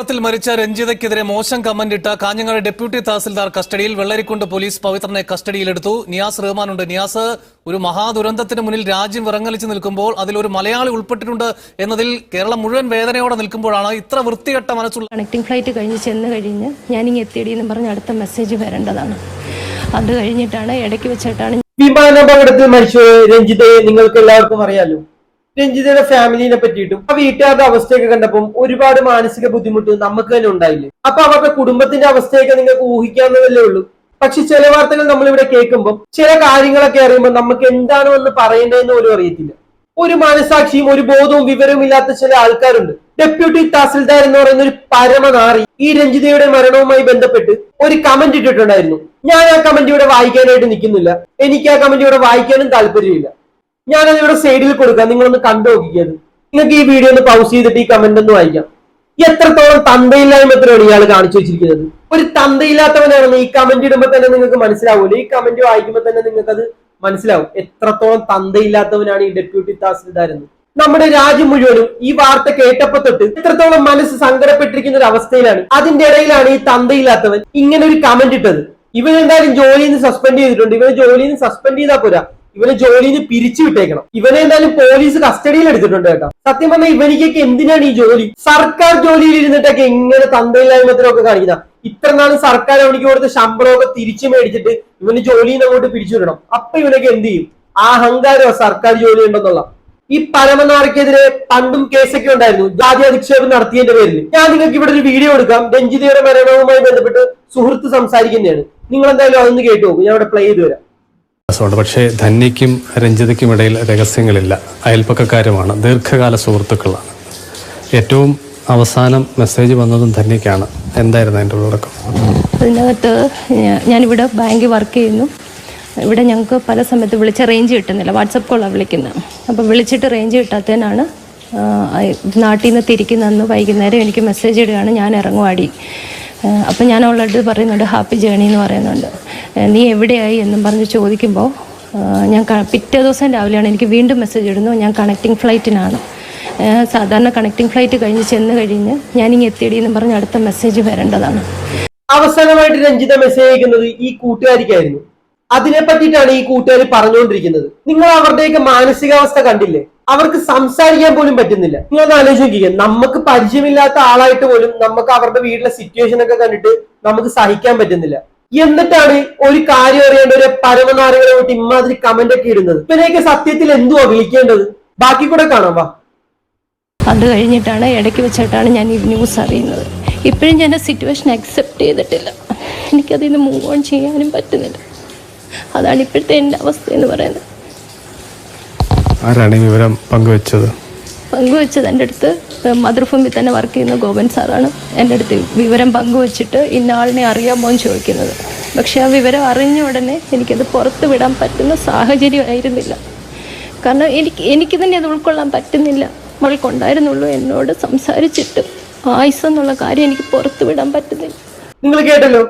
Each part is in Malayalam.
ത്തിൽ മരിച്ച രഞ്ജിതയ്ക്കെതിരെ മോശം കമന്റ് ഇട്ട കാഞ്ഞങ്ങാട് ഡെപ്യൂട്ടി തഹസിൽദാർ കസ്റ്റഡിയിൽ വെള്ളരിക്കുണ്ട് പോലീസ് പവിത്രനെ കസ്റ്റഡിയിലെടുത്തു. നിയാസ് റഹ്മാനുണ്ട്. നിയാസ് ഒരു മഹാദുരന്തത്തിന് മുന്നിൽ രാജ്യം വിറങ്ങലിച്ച് നിൽക്കുമ്പോൾ അതിൽ ഒരു മലയാളി ഉൾപ്പെട്ടിട്ടുണ്ട് എന്നതിൽ കേരളം മുഴുവൻ വേദനയോടെ നിൽക്കുമ്പോഴാണ് ഇത്ര വൃത്തികെട്ട മനസ്സുള്ള കണക്ടിംഗ് ഫ്ലൈറ്റ് കഴിഞ്ഞ് ചെന്ന് കഴിഞ്ഞ് ഞാനിങ്ങ് എത്തിയടി എന്ന് പറഞ്ഞ് അടുത്ത മെസ്സേജ് വരേണ്ടതാണ്. അത് കഴിഞ്ഞിട്ടാണ് ഇടയ്ക്ക് വെച്ചിട്ടാണ് വിമാനാപകടത്തിൽ മരിച്ചു രഞ്ജിതയെ നിങ്ങൾക്ക് എല്ലാവർക്കും അറിയാലോ? രഞ്ജിതയുടെ ഫാമിലിനെ പറ്റിയിട്ടും ആ വീട്ടുകാരുടെ അവസ്ഥയൊക്കെ കണ്ടപ്പോൾ ഒരുപാട് മാനസിക ബുദ്ധിമുട്ട് നമുക്ക് തന്നെ ഉണ്ടായില്ലേ? അപ്പൊ അവരുടെ കുടുംബത്തിന്റെ അവസ്ഥയൊക്കെ നിങ്ങൾക്ക് ഊഹിക്കാവുന്നതല്ലേ ഉള്ളൂ. പക്ഷെ ചില വാർത്തകൾ നമ്മൾ ഇവിടെ കേൾക്കുമ്പോൾ ചില കാര്യങ്ങളൊക്കെ അറിയുമ്പോൾ നമുക്ക് എന്താണോ എന്ന് പറയേണ്ടതെന്ന് പോലും അറിയത്തില്ല. ഒരു മനസാക്ഷിയും ഒരു ബോധവും വിവരവും ഇല്ലാത്ത ചില ആൾക്കാരുണ്ട്. ഡെപ്യൂട്ടി തഹസിൽദാർ എന്ന് പറയുന്ന ഒരു പരമനാറി ഈ രഞ്ജിതയുടെ മരണവുമായി ബന്ധപ്പെട്ട് ഒരു കമന്റ് ഇട്ടിട്ടുണ്ടായിരുന്നു. ഞാൻ ആ കമന്റ് ഇവിടെ വായിക്കാനായിട്ട് നിൽക്കുന്നില്ല. എനിക്ക് ആ കമന്റ് ഇവിടെ വായിക്കാനും താല്പര്യമില്ല. ഞാനത് ഇവിടെ സൈഡിൽ കൊടുക്കാം. നിങ്ങളൊന്ന് കണ്ടു നോക്കിക്കത് നിങ്ങൾക്ക് ഈ വീഡിയോ ഒന്ന് പൗസ് ചെയ്തിട്ട് ഈ കമന്റ് ഒന്ന് വായിക്കാം. എത്രത്തോളം തന്തയില്ലായ്മ എത്രയാണ് ഇയാൾ കാണിച്ചു വെച്ചിരിക്കുന്നത്? ഒരു തന്തയില്ലാത്തവനാണെന്ന് ഈ കമന്റ് ഇടുമ്പോൾ തന്നെ നിങ്ങൾക്ക് മനസ്സിലാവൂല ഈ കമന്റ് വായിക്കുമ്പോൾ തന്നെ നിങ്ങൾക്ക് അത് മനസ്സിലാവും. എത്രത്തോളം തന്തയില്ലാത്തവനാണ് ഈ ഡെപ്യൂട്ടി തഹസിൽദാർ എന്ന് നമ്മുടെ രാജ്യം മുഴുവനും ഈ വാർത്ത കേട്ടപ്പോ തൊട്ട് എത്രത്തോളം മനസ്സ് സങ്കടപ്പെട്ടിരിക്കുന്ന ഒരു അവസ്ഥയിലാണ്. അതിന്റെ ഇടയിലാണ് ഈ തന്തയില്ലാത്തവൻ ഇങ്ങനെ ഒരു കമന്റ് ഇട്ടത്. ഇവൻ എന്തായാലും ജോലിയിൽ നിന്ന് സസ്പെൻഡ് ചെയ്തിട്ടുണ്ട്. ഇവനെ ജോലിയിൽ നിന്ന് സസ്പെൻഡ് ചെയ്താൽ പോരാ. ഇവനെ ജോലിയിൽ നിന്ന് പിരിച്ചു വിട്ടേക്കണം. ഇവനെ എന്തായാലും പോലീസ് കസ്റ്റഡിയിൽ എടുത്തിട്ടുണ്ട് കേട്ടോ. സത്യം പറഞ്ഞാൽ ഇവനിക്കൊക്കെ എന്തിനാണ് ഈ ജോലി? സർക്കാർ ജോലിയിൽ ഇരുന്നിട്ടൊക്കെ എങ്ങനെ തന്തയില്ലായ്മത്തിനൊക്കെ കാണിക്കുന്ന. ഇത്ര നാളും സർക്കാർ അവനിക്ക് കൊടുത്ത ശമ്പളമൊക്കെ തിരിച്ചു മേടിച്ചിട്ട് ഇവന് ജോലിയിൽ നിന്ന് അങ്ങോട്ട് പിരിച്ചു വിടണം. അപ്പൊ ഇവനൊക്കെ എന്ത് ചെയ്യും? ആ അഹങ്കാരമോ സർക്കാർ ജോലി ഉണ്ടെന്നുള്ള. ഈ പരമനാർക്കെതിരെ പണ്ടും കേസൊക്കെ ഉണ്ടായിരുന്നു. ജാതി അധിക്ഷേപം നടത്തിയതിന്റെ പേരിൽ. ഞാൻ നിങ്ങൾക്ക് ഇവിടെ ഒരു വീഡിയോ എടുക്കാം. രഞ്ജിതയുടെ മരണവുമായി ബന്ധപ്പെട്ട് സുഹൃത്ത് സംസാരിക്കുന്നതാണ്. നിങ്ങൾ എന്തായാലും അതൊന്ന് കേട്ടു നോക്കും. ഞാൻ ഇവിടെ പ്ലേ ചെയ്ത് വരാം. വ്യത്യാസമുണ്ട് പക്ഷേ ധന്യയ്ക്കും രഞ്ജിതയ്ക്കും ഇടയിൽ രഹസ്യങ്ങളില്ല. അയൽപ്പക്കക്കാരുമാണ് ദീർഘകാല സുഹൃത്തുക്കളാണ്. ഏറ്റവും അവസാനം മെസ്സേജ് വന്നതും ധന്യയ്ക്കാണ്. എന്തായിരുന്നു അതിന്റെ ഉള്ളടക്കം? അതിനകത്ത് ഞാനിവിടെ ബാങ്കിൽ വർക്ക് ചെയ്യുന്നു. ഇവിടെ ഞങ്ങൾക്ക് പല സമയത്ത് വിളിച്ച റേഞ്ച് കിട്ടുന്നില്ല. വാട്സപ്പ് കോളാണ് വിളിക്കുന്നത് അപ്പോൾ വിളിച്ചിട്ട് റേഞ്ച് കിട്ടാത്തതിനാണ് നാട്ടിൽ നിന്ന് തിരിക്കുന്നതെന്ന് വൈകുന്നേരം എനിക്ക് മെസ്സേജ് ഇടുകയാണ്. ഞാൻ ഇറങ്ങുവാടി. അപ്പം ഞാൻ അവളോട് പറയുന്നുണ്ട് ഹാപ്പി ജേണി എന്ന് പറയുന്നുണ്ട്. നീ എവിടെയായി എന്നും പറഞ്ഞ് ചോദിക്കുമ്പോൾ ഞാൻ പിറ്റേ ദിവസം രാവിലെയാണ് എനിക്ക് വീണ്ടും മെസ്സേജ് ഇടുന്നു ഞാൻ കണക്റ്റിംഗ് ഫ്ലൈറ്റിനാണ് സാധാരണ കണക്റ്റിംഗ് ഫ്ലൈറ്റ് കഴിഞ്ഞ് ചെന്ന് കഴിഞ്ഞ് ഞാനിങ്ങ് എത്തിയടി എന്ന് പറഞ്ഞ് അടുത്ത മെസ്സേജ് വരേണ്ടതാണ്. അവസാനമായിട്ട് രഞ്ജിത മെസ്സേജ് അയക്കുന്നത് ഈ കൂട്ടുകാരിക്കായിരുന്നു. അതിനെ പറ്റിയിട്ടാണ് ഈ കൂട്ടുകാർ പറഞ്ഞുകൊണ്ടിരിക്കുന്നത്. നിങ്ങൾ അവരുടെയൊക്കെ മാനസികാവസ്ഥ കണ്ടില്ലേ? അവർക്ക് സംസാരിക്കാൻ പോലും പറ്റുന്നില്ല. നിങ്ങൾ ഒന്ന് ആലോചിക്കുക നമുക്ക് പരിചയമില്ലാത്ത ആളായിട്ട് പോലും നമുക്ക് അവരുടെ വീട്ടിലെ സിറ്റുവേഷൻ ഒക്കെ കണ്ടിട്ട് നമുക്ക് സഹിക്കാൻ പറ്റുന്നില്ല. എന്നിട്ടാണ് ഒരു കാര്യം അറിയേണ്ട ഒരു പരമനാറികളെ വിട്ട് ഇമാതിരി കമന്റ് ഒക്കെ ഇടുന്നത്. ഇവനെയൊക്കെ സത്യത്തിൽ എന്തുവാ വിളിക്കേണ്ടത്? ബാക്കി കൂടെ കാണാം വാ. അത് കഴിഞ്ഞിട്ടാണ് ഇടയ്ക്ക് വെച്ചിട്ടാണ് ഞാൻ ഈ ന്യൂസ് അറിയുന്നത്. ഇപ്പോഴും ഞാൻ ആ സിറ്റുവേഷൻ അക്സെപ്റ്റ് ചെയ്തിട്ടില്ല. എനിക്കതിൽ നിന്ന് മൂവ് ഓൺ ചെയ്യാനും പറ്റുന്നില്ല. അതാണ് ഇപ്പോഴത്തെ എന്റെ അവസ്ഥ എന്ന് പറയുന്നത്. ആരാണ് ഈ വിവരം പങ്കുവെച്ചത്? പങ്കുവെച്ചത് എന്റെ അടുത്ത്. മാതൃഭൂമി തന്നെ വർക്ക് ചെയ്യുന്ന ഗോപൻ സാറാണ് എന്റെ അടുത്ത് വിവരം പങ്കുവെച്ചിട്ട് ഇന്ന ആളിനെ അറിയാമോ എന്ന് ചോദിക്കുന്നത്. പക്ഷേ ആ വിവരം അറിഞ്ഞ ഉടനെ എനിക്കത് പുറത്ത് വിടാൻ പറ്റുന്ന സാഹചര്യമായിരുന്നില്ല കാരണം എനിക്ക് എനിക്ക് തന്നെ അത് ഉൾക്കൊള്ളാൻ പറ്റുന്നില്ല. അവൾക്കുണ്ടായിരുന്നുള്ളൂ എന്നോട് സംസാരിച്ചിട്ട് ആയുസ് എന്നുള്ള കാര്യം എനിക്ക് പുറത്ത് വിടാൻ പറ്റുന്നില്ല. നിങ്ങൾ കേട്ടല്ലോ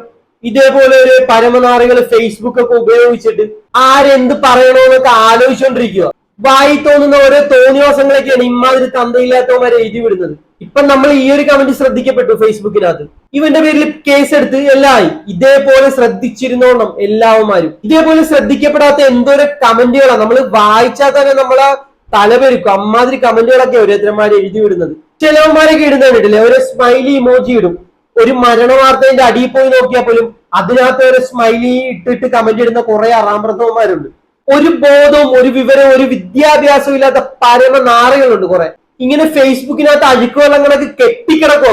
ഇതേപോലെ ഒരു പരമനാറികൾ ഫേസ്ബുക്ക് ഒക്കെ ഉപയോഗിച്ചിട്ട് ആരെന്ത് പറയണോന്നൊക്കെ ആലോചിച്ചുകൊണ്ടിരിക്കുക വായി തോന്നുന്ന ഓരോ തോന്നിവാസങ്ങളൊക്കെയാണ് ഇമാതിരി തന്തയില്ലാത്തവന്മാരെ എഴുതി വിടുന്നത്. ഇപ്പൊ നമ്മൾ ഈ ഒരു കമന്റ് ശ്രദ്ധിക്കപ്പെട്ടു ഫേസ്ബുക്കിനകത്ത്. ഇവന്റെ പേരിൽ കേസ് എടുത്ത് എല്ലായി ഇതേപോലെ ശ്രദ്ധിച്ചിരുന്നോണം എല്ലാവന്മാരും. ഇതേപോലെ ശ്രദ്ധിക്കപ്പെടാത്ത എന്തോരം കമന്റുകളാണ് നമ്മൾ വായിച്ചാൽ തന്നെ നമ്മളെ തലപെരുക്കും. അമ്മാതിരി കമന്റുകളൊക്കെ ഓരോരുത്തരന്മാർ എഴുതി വിടുന്നത്. ചിലവന്മാരൊക്കെ ഇടുന്ന കണ്ടിട്ടില്ലേ ഒരു സ്മൈലി ഇമോജി ഇടും. ഒരു മരണ വാർത്തേന്റെ അടിയിൽ പോയി നോക്കിയാൽ പോലും അതിനകത്ത് ഒരു സ്മൈലി ഇട്ടിട്ട് കമന്റ് ഇടുന്ന കുറെ അറാമ്പ്രത്തവന്മാരുണ്ട് ഒരു ബോധവും ഒരു വിവരവും ഒരു വിദ്യാഭ്യാസവും ഇല്ലാത്ത പരമ നാറുകളുണ്ട് കുറെ. ഇങ്ങനെ ഫേസ്ബുക്കിനകത്ത് അഴുക്കുവെള്ളങ്ങളൊക്കെ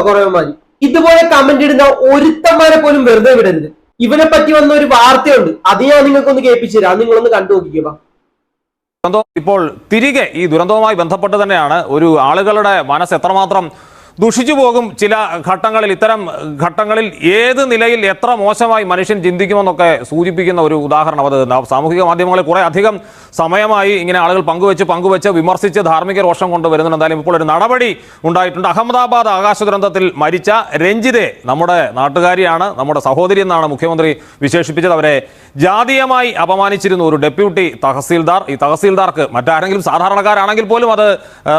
കുറെ മതി ഇതുപോലെ കമന്റ് ഇടുന്ന ഒരുത്തന്മാരെ പോലും വെറുതെ വിടരുത്. ഇവനെ പറ്റി വന്ന ഒരു വാർത്തയുണ്ട്. അത് ഞാൻ നിങ്ങൾക്കൊന്ന് കേൾപ്പിച്ചു തരാം. നിങ്ങളൊന്ന് കണ്ടു നോക്കിക്കുക ഇപ്പോൾ തിരികെ ഈ ദുരന്തവുമായി ബന്ധപ്പെട്ട് തന്നെയാണ് ഒരു ആളുകളുടെ മനസ്സ് എത്രമാത്രം ദുഷിച്ചു പോകും ചില ഘട്ടങ്ങളിൽ. ഇത്തരം ഘട്ടങ്ങളിൽ ഏത് നിലയിൽ എത്ര മോശമായി മനുഷ്യൻ ചിന്തിക്കുമെന്നൊക്കെ സൂചിപ്പിക്കുന്ന ഒരു ഉദാഹരണം അത്. സാമൂഹിക മാധ്യമങ്ങളിൽ കുറെ അധികം സമയമായി ഇങ്ങനെ ആളുകൾ പങ്കുവെച്ച് പങ്കുവെച്ച് വിമർശിച്ച് ധാർമ്മിക രോഷം കൊണ്ടുവരുന്നുണ്ട് എന്തായാലും ഇപ്പോൾ ഒരു നടപടി ഉണ്ടായിട്ടുണ്ട്. അഹമ്മദാബാദ് ആകാശ ദുരന്തത്തിൽ മരിച്ച രഞ്ജിതെ നമ്മുടെ നാട്ടുകാരിയാണ് നമ്മുടെ സഹോദരി എന്നാണ് മുഖ്യമന്ത്രി വിശേഷിപ്പിച്ചത്. അവരെ ജാതീയമായി അപമാനിച്ചിരുന്നു ഒരു ഡെപ്യൂട്ടി തഹസീൽദാർ. ഈ തഹസീൽദാർക്ക് മറ്റാരെങ്കിലും സാധാരണക്കാരാണെങ്കിൽ പോലും അത്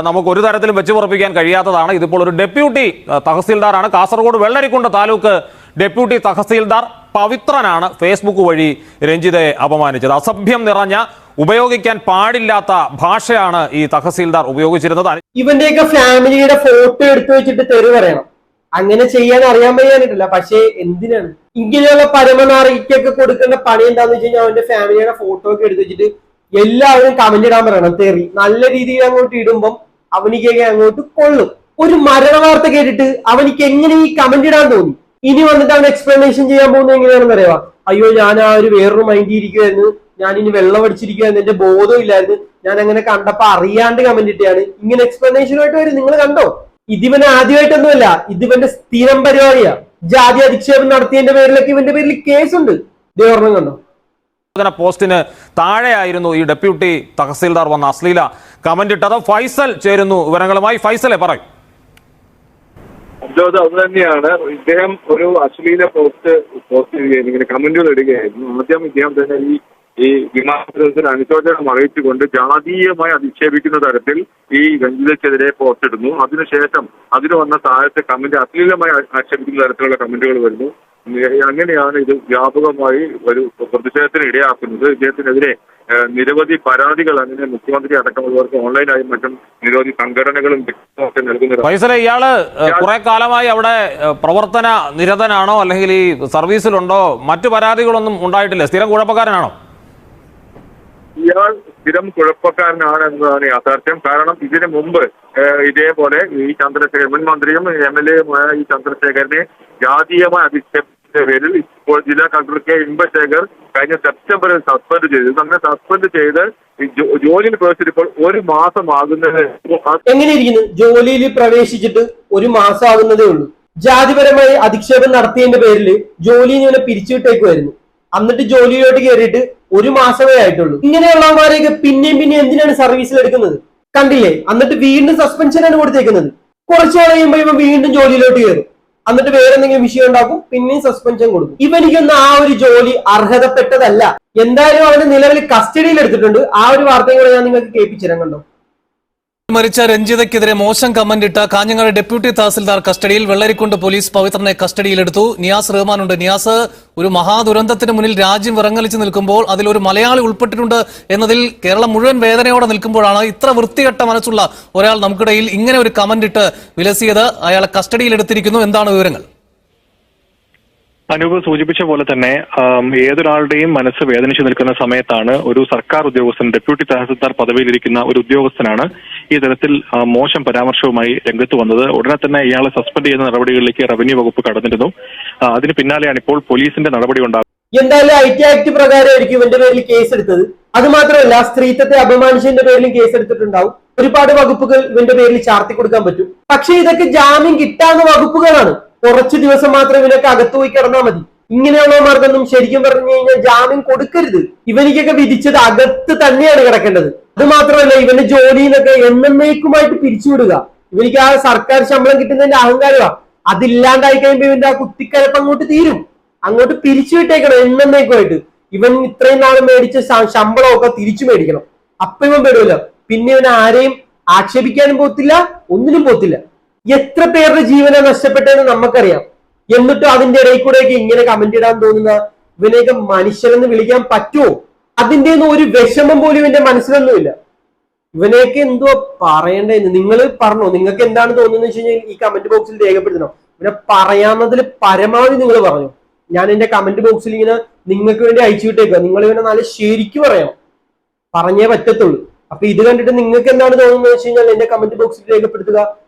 നമുക്ക് ഒരു തരത്തിലും വെച്ചുപുറപ്പിക്കാൻ കഴിയാത്തതാണ്. ഇതിപ്പോൾ ഒരു ഡെപ്യൂട്ടി തഹസീൽദാറാണ്. കാസർഗോഡ് വെള്ളരിക്കുണ്ട് താലൂക്ക് ഡെപ്യൂട്ടി തഹസീൽദാർ പവിത്രനാണ് ഫേസ്ബുക്ക് വഴി രഞ്ജിതയെ അപമാനിച്ചത്. അസഭ്യം നിറഞ്ഞ ഉപയോഗിക്കാൻ പാടില്ലാത്ത ഭാഷയാണ് ഈ തഹസീൽദാർ ഉപയോഗിച്ചിരുന്നത്. ഇവന്റെയൊക്കെ ഫാമിലിയുടെ ഫോട്ടോ എടുത്തു വെച്ചിട്ട് തെറി പറയണം. അങ്ങനെ ചെയ്യാൻ അറിയാൻ വയ്യാനിട്ടില്ല പക്ഷേ എന്തിനാണ്? ഇങ്ങനെയുള്ള പരമനാറിക്കൊക്കെ കൊടുക്കേണ്ട പണി എന്താന്ന് വെച്ച് കഴിഞ്ഞാൽ അവന്റെ ഫാമിലിയുടെ ഫോട്ടോ ഒക്കെ എടുത്തു വെച്ചിട്ട് എല്ലാവരും കമന്റ് ഇടാൻ പറയണം. തെറി. നല്ല രീതിയിൽ അങ്ങോട്ട് ഇടുമ്പം അവനിക്കൊക്കെ അങ്ങോട്ട് കൊള്ളും. ഒരു മരണ വാർത്ത കേട്ടിട്ട് അവനിക്ക് എങ്ങനെ ഈ കമന്റ് ഇടാൻ തോന്നി? ഇനി വന്നിട്ട് അവൻ എക്സ്പ്ലനേഷൻ ചെയ്യാൻ പോകുന്നത് എങ്ങനെയാണെന്ന് അറിയാം അയ്യോ ഞാൻ ആ ഒരു വേറൊരു മൈൻഡ് ഇരിക്കുമായിരുന്നു ഞാൻ ഇനി വെള്ളം അടിച്ചിരിക്കുകയായിരുന്നു എന്റെ ബോധം ഇല്ലായിരുന്നു. ഞാൻ അങ്ങനെ കണ്ടപ്പോ അറിയാണ്ട് കമന്റ് ഇട്ടാണ് ഇങ്ങനെ എക്സ്പ്ലനേഷനുമായിട്ട് വരും. നിങ്ങൾ കണ്ടോ? ഇതിവന് ആദ്യമായിട്ടൊന്നുമല്ല. ഇതിവന്റെ സ്ഥിരം പരിപാടിയാ. ജാതി അധിക്ഷേപം നടത്തിയതിന്റെ പേരിലൊക്കെ ഇവന്റെ പേരിൽ കേസുണ്ട്. ദേവർണം കണ്ടോ? പോസ്റ്റിന് താഴെയായിരുന്നു ഈ ഡെപ്യൂട്ടി തഹസീൽദാർ വന്ന അശ്ലീല. കമന്റ് ഇട്ടത് ഫൈസൽ ചേരുന്നു. വിവരങ്ങളുമായി ഫൈസലെ പറയും. അബ്ജോദ് അത് തന്നെയാണ്. ഇദ്ദേഹം ഒരു അശ്ലീല പോസ്റ്റ് പോസ്റ്റ് ചെയ്യുകയായിരുന്നു. ഇങ്ങനെ കമന്റുകൾ ഇടുകയായിരുന്നു. ആദ്യം ഇദ്ദേഹം തന്നെ ഈ ഈ വിമാനത്തിന് അനുശോചനം അറിയിച്ചുകൊണ്ട് ജാതീയമായി അധിക്ഷേപിക്കുന്ന തരത്തിൽ ഈ രഞ്ജിതയ്ക്കെതിരെ പോസ്റ്റ് ഇടുന്നു. അതിനുശേഷം അതിന് വന്ന താഴത്തെ കമന്റ് അശ്ലീലമായി ആക്ഷേപിക്കുന്ന തരത്തിലുള്ള കമന്റുകൾ വരുന്നു. അങ്ങനെയാണ് ഇത് വ്യാപകമായി ഒരു പ്രതിഷേധത്തിന് ഇടയാക്കുന്നത് ഇദ്ദേഹത്തിനെതിരെ നിരവധി പരാതികൾ അങ്ങനെ മുഖ്യമന്ത്രി അടക്കമുള്ളവർക്ക് ഓൺലൈനായി മറ്റും നിരവധി സംഘടനകളും ഒക്കെ നൽകുന്നത് ഇയാൾ കുറെ കാലമായി അവിടെ പ്രവർത്തന നിരതനാണോ അല്ലെങ്കിൽ ഈ സർവീസിലുണ്ടോ? മറ്റു പരാതികളൊന്നും ഉണ്ടായിട്ടില്ല. സ്ഥിരം കുഴപ്പക്കാരനാണോ? ഇയാൾ സ്ഥിരം കുഴപ്പക്കാരനാണ് എന്നതാണ് യാഥാർത്ഥ്യം. കാരണം ഇതിനു മുമ്പ് ഇതേപോലെ ഈ ചന്ദ്രശേഖരൻ മുൻ മന്ത്രിയും എം എൽ എയുമായ ഈ ചന്ദ്രശേഖരനെ ജാതീയമായി അധിക്ഷേപത്തിന്റെ പേരിൽ ഇപ്പോൾ ജില്ലാ കളക്ടർ കെ ഇമ്പശേഖർ കഴിഞ്ഞ സെപ്റ്റംബറിൽ സസ്പെൻഡ് ചെയ്തു. അങ്ങനെ സസ്പെൻഡ് ചെയ്ത് ജോലിയിൽ പ്രവേശിച്ചിട്ട് പ്രവേശിച്ചപ്പോൾ ഒരു മാസമാകുന്നത് എങ്ങനെ ഇരിക്കുന്നു ജോലിയിൽ പ്രവേശിച്ചിട്ട് ഒരു മാസമാകുന്നതേ ഉള്ളൂ. ജാതിപരമായി അധിക്ഷേപം നടത്തിയതിന്റെ പേരിൽ ജോലിയിൽ ഇങ്ങനെ പിരിച്ചുവിട്ടേക്കുമായിരുന്നു എന്നിട്ട് ജോലിയിലോട്ട് കയറിയിട്ട് ഒരു മാസമേ ആയിട്ടുള്ളൂ. ഇങ്ങനെയുള്ളവന്മാരെയൊക്കെ പിന്നെയും പിന്നെ എന്തിനാണ് സർവീസിൽ എടുക്കുന്നത്? കണ്ടില്ലേ? എന്നിട്ട് വീണ്ടും സസ്പെൻഷനാണ് കൊടുത്തേക്കുന്നത്. കുറച്ചു നാൾ കഴിയുമ്പോൾ വീണ്ടും ജോലിയിലോട്ട് കയറും. എന്നിട്ട് വേറെ എന്തെങ്കിലും വിഷയം ഉണ്ടാക്കും പിന്നെയും സസ്പെൻഷൻ കൊടുക്കും. ഇവനിക്കൊന്നും ആ ഒരു ജോലി അർഹതപ്പെട്ടതല്ല. എന്തായാലും അവന് നിലവിൽ കസ്റ്റഡിയിൽ എടുത്തിട്ടുണ്ട് ആ ഒരു വാർത്തയും കൂടെ ഞാൻ നിങ്ങൾക്ക് കേൾപ്പിച്ചിരുന്നുണ്ടോ കണ്ടോ? മരിച്ച രഞ്ജിതയ്ക്കെതിരെ മോശം കമന്റ് ഇട്ട കാഞ്ഞങ്ങാട് ഡെപ്യൂട്ടി തഹസിൽദാർ കസ്റ്റഡിയിൽ വെള്ളരിക്കുണ്ട് പോലീസ് പവിത്രനെ കസ്റ്റഡിയിലെടുത്തു. നിയാസ് റഹ്മാനുണ്ട്. നിയാസ് ഒരു മഹാദുരന്തത്തിന് മുന്നിൽ രാജ്യം വിറങ്ങലിച്ച് നിൽക്കുമ്പോൾ അതിൽ ഒരു മലയാളി ഉൾപ്പെട്ടിട്ടുണ്ട് എന്നതിൽ കേരളം മുഴുവൻ വേദനയോടെ നിൽക്കുമ്പോഴാണ് ഇത്ര വൃത്തികെട്ട മനസ്സുള്ള ഒരാൾ നമുക്കിടയിൽ ഇങ്ങനെ ഒരു കമന്റ് ഇട്ട് വിലസിയത്. അയാളെ കസ്റ്റഡിയിലെടുത്തിരിക്കുന്നു. എന്താണ് വിവരങ്ങൾ? അനൂപ് സൂചിപ്പിച്ച പോലെ തന്നെ ഏതൊരാളുടെയും മനസ്സ് വേദനിച്ചു നിൽക്കുന്ന സമയത്താണ് ഒരു സർക്കാർ ഉദ്യോഗസ്ഥൻ ഡെപ്യൂട്ടി തഹസിൽദാർ പദവിയിലിരിക്കുന്ന ഒരു ഉദ്യോഗസ്ഥനാണ് ഈ തരത്തിൽ മോശം പരാമർശവുമായി രംഗത്ത് വന്നത്. ഉടനെ തന്നെ ഇയാളെ സസ്പെൻഡ് ചെയ്യുന്ന നടപടികളിലേക്ക് റവന്യൂ വകുപ്പ് കടന്നിരുന്നു. അതിന് പിന്നാലെയാണ് ഇപ്പോൾ പോലീസിന്റെ നടപടി ഉണ്ടാകുന്നത്. എന്തായാലും ഐ ടി ആക്ട് പ്രകാരമായിരിക്കും ഇവന്റെ പേരിൽ കേസ് എടുത്തത് അത് മാത്രമല്ല സ്ത്രീത്വത്തെ അപമാനിച്ചതിന്റെ പേരിലും കേസ് എടുത്തിട്ടുണ്ടാവും ഒരുപാട് വകുപ്പുകൾ ഇവന്റെ പേരിൽ ചാർത്തി കൊടുക്കാൻ പറ്റും. പക്ഷെ ഇതൊക്കെ ജാമ്യം കിട്ടാവുന്ന വകുപ്പുകളാണ്. കുറച്ചു ദിവസം മാത്രം ഇവനൊക്കെ അകത്ത് പോയി കിടന്നാൽ മതി. ഇങ്ങനെയുള്ളവർക്കൊന്നും ശരിക്കും പറഞ്ഞു കഴിഞ്ഞാൽ ജാമ്യം കൊടുക്കരുത്. ഇവനിക്കൊക്കെ വിധിച്ചത് അകത്ത് തന്നെയാണ് കിടക്കേണ്ടത്. അത് മാത്രമല്ല ഇവന്റെ ജോലിയിലൊക്കെ എന്നേക്കുമായിട്ട് പിരിച്ചുവിടുക. ഇവനിക്ക് ആ സർക്കാർ ശമ്പളം കിട്ടുന്നതിന്റെ അഹങ്കാരമാണ് അതില്ലാണ്ടായി കഴിയുമ്പോ ഇവന്റെ ആ കുത്തിക്കലപ്പ് അങ്ങോട്ട് തീരും. അങ്ങോട്ട് പിരിച്ചു വിട്ടേക്കണം എന്നേക്കുമായിട്ട് ഇവൻ ഇത്രയും നാൾ മേടിച്ച ശമ്പളമൊക്കെ തിരിച്ചു മേടിക്കണം. അപ്പൊ ഇവൻ പെടൂല പിന്നെ ഇവൻ ആരെയും ആക്ഷേപിക്കാനും പോത്തില്ല ഒന്നിനും പോത്തില്ല. എത്ര പേരുടെ ജീവന നഷ്ടപ്പെട്ടതെന്ന് നമുക്കറിയാം. എന്നിട്ടും അതിന്റെ ഇടയിൽ കൂടെയൊക്കെ ഇങ്ങനെ കമന്റ് ഇടാൻ തോന്നുന്ന ഇവനെയൊക്കെ മനുഷ്യരെന്ന് വിളിക്കാൻ പറ്റുമോ? അതിന്റെ ഒന്നും ഒരു വിഷമം പോലും ഇവന്റെ മനസ്സിലൊന്നുമില്ല. ഇവനെയൊക്കെ എന്തോ പറയണ്ടെന്ന് നിങ്ങൾ പറഞ്ഞോ? നിങ്ങൾക്ക് എന്താണ് തോന്നുന്നത് വെച്ച് കഴിഞ്ഞാൽ ഈ കമന്റ് ബോക്സിൽ രേഖപ്പെടുത്തണം. ഇവനെ പറയാവുന്നതിൽ പരമാവധി നിങ്ങൾ പറഞ്ഞു. ഞാൻ എന്റെ കമന്റ് ബോക്സിൽ ഇങ്ങനെ നിങ്ങൾക്ക് വേണ്ടി അയച്ചു വിട്ടേക്കുക നിങ്ങൾ ഇവനെ നല്ല ശരിക്കും പറയണം പറഞ്ഞേ പറ്റത്തുള്ളൂ. അപ്പൊ ഇത് കണ്ടിട്ട് നിങ്ങൾക്ക് എന്താണ് തോന്നുന്നത് വെച്ച് കഴിഞ്ഞാൽ എന്റെ കമന്റ് ബോക്സിൽ രേഖപ്പെടുത്തുക.